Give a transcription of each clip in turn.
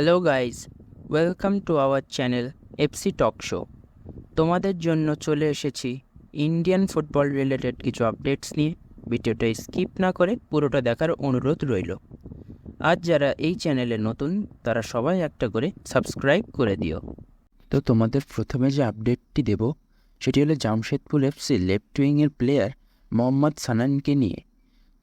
Hello guys welcome to our channel FC talk show তোমাদের জন্য চলে এসেছি ইন্ডিয়ান ফুটবল রিলেটেড কিছু আপডেটস নিয়ে। ভিডিওটা স্কিপ না করে পুরোটা দেখার অনুরোধ রইল। আজ যারা এই চ্যানেলে নতুন, তারা সবাই একটা করে সাবস্ক্রাইব করে দিও। তো তোমাদের প্রথমে যে আপডেটটি দেব, সেটি হলো জামশেদপুর এফসি লেফট উইংয়ের প্লেয়ার মোহাম্মদ সানানকে নিয়ে।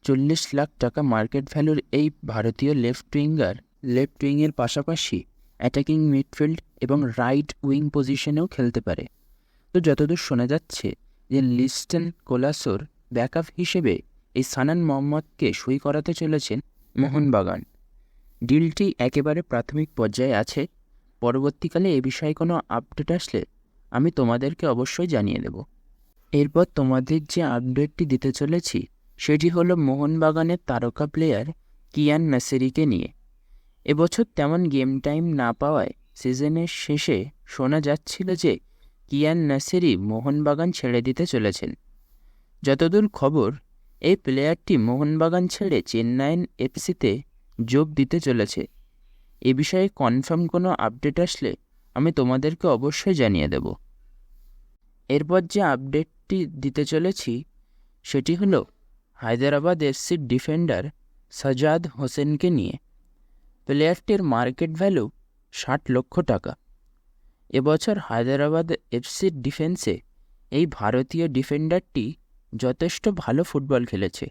চল্লিশ লাখ টাকা মার্কেট ভ্যালুর এই ভারতীয় লেফট উইঙ্গার লেফট উইংয়ের পাশাপাশি অ্যাটাকিং মিডফিল্ড এবং রাইট উইং পজিশনেও খেলতে পারে। তো যতদূর শোনা যাচ্ছে যে লিস্টেন কোলাসোর ব্যাকআপ হিসেবে এই সানান মোহাম্মদকে সই করাতে চলেছেন মোহনবাগান। ডিলটি একেবারে প্রাথমিক পর্যায়ে আছে। পরবর্তীকালে এ বিষয়ে কোনো আপডেট আসলে আমি তোমাদেরকে অবশ্যই জানিয়ে দেব। এরপর তোমাদের যে আপডেটটি দিতে চলেছি, সেটি হলো মোহনবাগানের তারকা প্লেয়ার কিয়ান নাসেরিকে নিয়ে। এবছর তেমন গেম টাইম না পাওয়ায় সিজনের শেষে শোনা যাচ্ছিল যে কিয়ান নাসেরি মোহনবাগান ছেড়ে দিতে চলেছেন। যতদূর খবর, এই প্লেয়ারটি মোহনবাগান ছেড়ে চেন্নাইন এফসিতে যোগ দিতে চলেছে। এ বিষয়ে কনফার্ম কোনো আপডেট আসলে আমি তোমাদেরকে অবশ্যই জানিয়ে দেব। এরপর যে আপডেটটি দিতে চলেছি, সেটি হলো হায়দ্রাবাদ এফসির ডিফেন্ডার সাজাদ হোসেনকে নিয়ে। প্লেয়ারটির মার্কেট ভ্যালু ষাট লক্ষ টাকা। এবছর হায়দ্রাবাদ এফসির ডিফেন্সে এই ভারতীয় ডিফেন্ডারটি যথেষ্ট ভালো ফুটবল খেলেছে।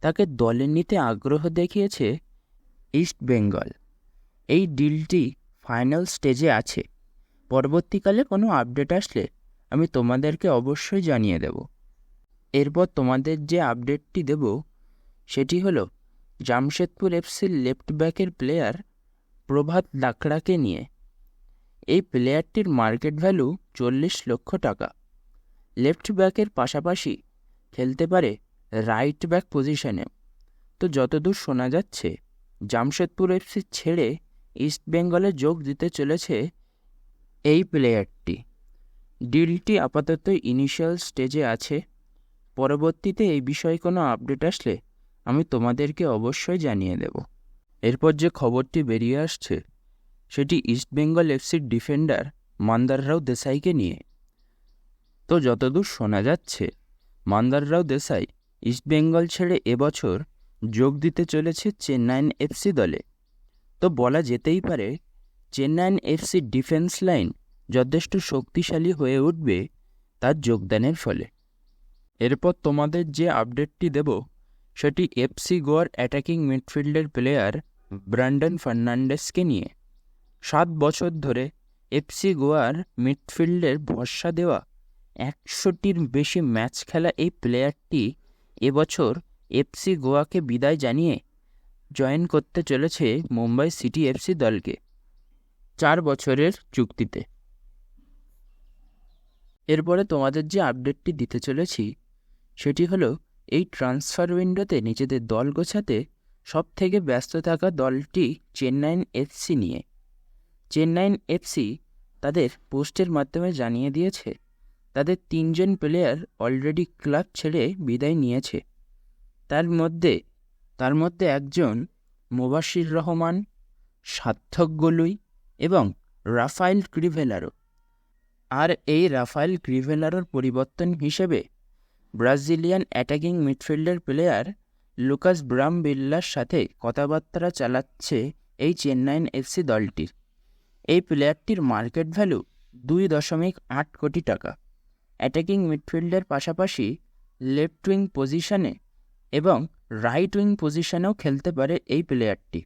তাকে দলে নিতে আগ্রহ দেখিয়েছে ইস্ট বেঙ্গল। এই ডিলটি ফাইনাল স্টেজে আছে। পরবর্তীকালে কোনো আপডেট আসলে আমি তোমাদেরকে অবশ্যই জানিয়ে দেব। এরপর তোমাদের যে আপডেটটি দেব, সেটি হলো জামশেদপুর এফসির লেফট ব্যাকের প্লেয়ার প্রভাত লাকড়াকে নিয়ে। এই প্লেয়ারটির মার্কেট ভ্যালু চল্লিশ লক্ষ টাকা। লেফট ব্যাকের পাশাপাশি খেলতে পারে রাইট ব্যাক পজিশনে তো যতদূর শোনা যাচ্ছে, জামশেদপুর এফসি ছেড়ে ইস্ট বেঙ্গলে যোগ দিতে চলেছে এই প্লেয়ারটি ডিলটি আপাতত ইনিশিয়াল স্টেজে আছে। পরবর্তীতে এই বিষয়ে কোনো আপডেট আসলে আমি তোমাদেরকে অবশ্যই জানিয়ে দেব। এরপর যে খবরটি বেরিয়ে আসছে, সেটি ইস্টবেঙ্গল এফসির ডিফেন্ডার মান্দাররাও দেশাইকে নিয়ে। তো যতদূর শোনা যাচ্ছে, মান্দাররাও দেসাই ইস্টবেঙ্গল ছেড়ে এবছর যোগ দিতে চলেছে চেন্নাইন এফসি দলে। তো বলা যেতেই পারে, চেন্নাইন এফসির ডিফেন্স লাইন যথেষ্ট শক্তিশালী হয়ে উঠবে তার যোগদানের ফলে। এরপর তোমাদের যে আপডেটটি দেব সেটি এফসি গোয়ার অ্যাটাকিং মিডফিল্ডের প্লেয়ার ব্র্যান্ডন ফার্নান্ডেসকে নিয়ে। সাত বছর ধরে এফসি গোয়ার মিডফিল্ডের ভরসা দেওয়া একশোটির বেশি ম্যাচ খেলা এই প্লেয়ারটি এবছর এফসি গোয়াকে বিদায় জানিয়ে জয়েন করতে চলেছে মুম্বাই সিটি এফসি দলকে চার বছরের চুক্তিতে। এরপরে তোমাদের যে আপডেটটি দিতে চলেছি, সেটি হলো এই ট্রান্সফার উইন্ডোতে নিজেদের দল গোছাতে সব থেকে ব্যস্ত থাকা দলটি চেন্নাইন এফসি নিয়ে। চেন্নাইন এফসি তাদের পোস্টের মাধ্যমে জানিয়ে দিয়েছে, তাদের তিনজন প্লেয়ার অলরেডি ক্লাব ছেড়ে বিদায় নিয়েছে। তার মধ্যে তার মধ্যে একজন মোবাশির রহমান, সার্থক গলুই এবং রাফাইল ক্রিভেলারো। আর এই রাফাইল ক্রিভেলারোর পরিবর্তন হিসেবে Brazilian attacking midfielder player Lucas ব্রাম বিল্লার সাথে কথাবার্তা চালাচ্ছে এই চেন্নাইন এফসি দলটির এই প্লেয়ারটির মার্কেট ভ্যালু দুই দশমিক আট কোটি টাকা। অ্যাটাকিং মিডফিল্ডের পাশাপাশি লেফট উইং পজিশনে এবং রাইট উইং পজিশনেও খেলতে পারে এই প্লেয়ারটি।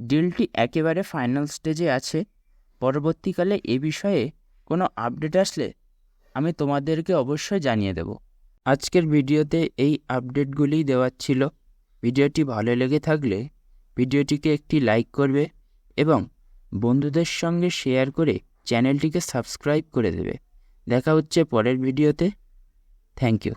ডিলটি একেবারে ফাইনাল স্টেজে আছে। পরবর্তীকালে এ বিষয়ে কোনো আপডেট আসলে আমি তোমাদেরকে অবশ্যই জানিয়ে দেব। আজকের ভিডিওতে এই আপডেটগুলি দেওয়ার ছিল। ভিডিওটি ভালো লেগে থাকলে ভিডিওটিকে একটি লাইক করবে এবং বন্ধুদের সঙ্গে শেয়ার করে চ্যানেলটিকে সাবস্ক্রাইব করে দেবে। দেখা হচ্ছে পরের ভিডিওতে। Thank you.